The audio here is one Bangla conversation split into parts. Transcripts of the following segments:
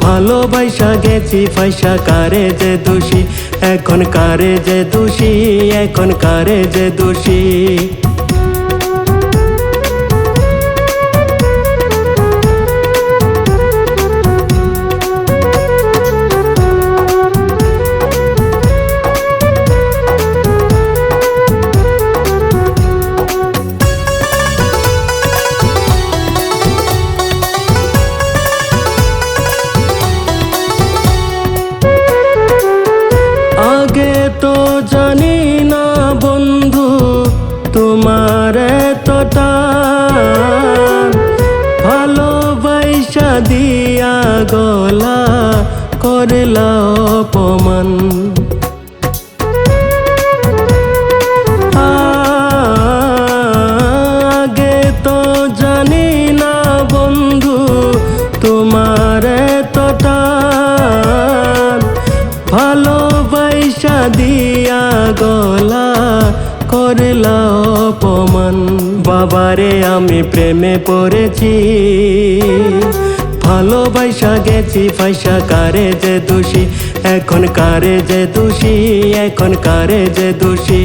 ভালোবাসা গেছি পয়সা কারে যে দোষী? এখন কারে যে দোষী? এখন কারে যে দোষী? আগে তো জানি না বন্ধু তোমার এতটা ভালোবাসা দিয়া গলা করলা অপমান। গলা করলা অপমান। বাবারে, আমি প্রেমে পড়েছি। ভালোবাসা গেছি পয়সা কারে যে দোষী? এখন কারে যে দোষী? এখন কারে যে দোষী?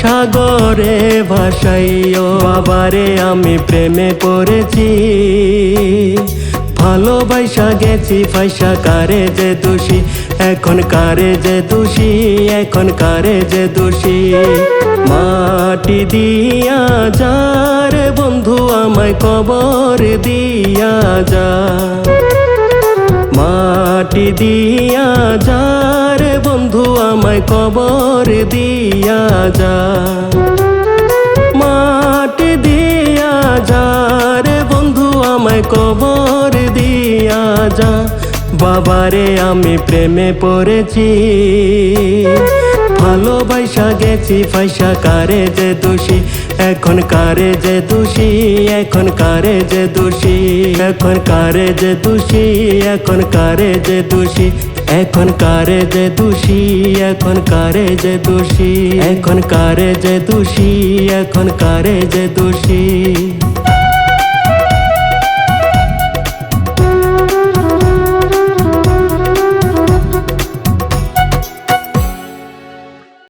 সাগরে ভাসাইও বাবারে আমি প্রেমে পড়েছি। ভালোবাসা গেছি পয়সা কারে যে দোষী? এখন কারে যে দোষী? এখন কারে যে দোষী? মাটি দিয়া যার বন্ধু আমায় কবর দিয়া যা। মাটি দিয়া যার বন্ধু কবর দিয়া যা। মাটি দিয়া যার বন্ধু, আমায় কবর দিয়া যা। বাবারে, আমি প্রেমে পড়েছি। ভালোবাসা গেছি, ফাইসা কারে যে দোষী। এখন কারে যে দোষী এখন কারে যে দোষী এখন কারে যে দোষী এখন কারে যে দোষী এখন কারে যে দোষী এখন কারে যে দোষী এখন কারে যে দোষী এখন কারে যে দোষী।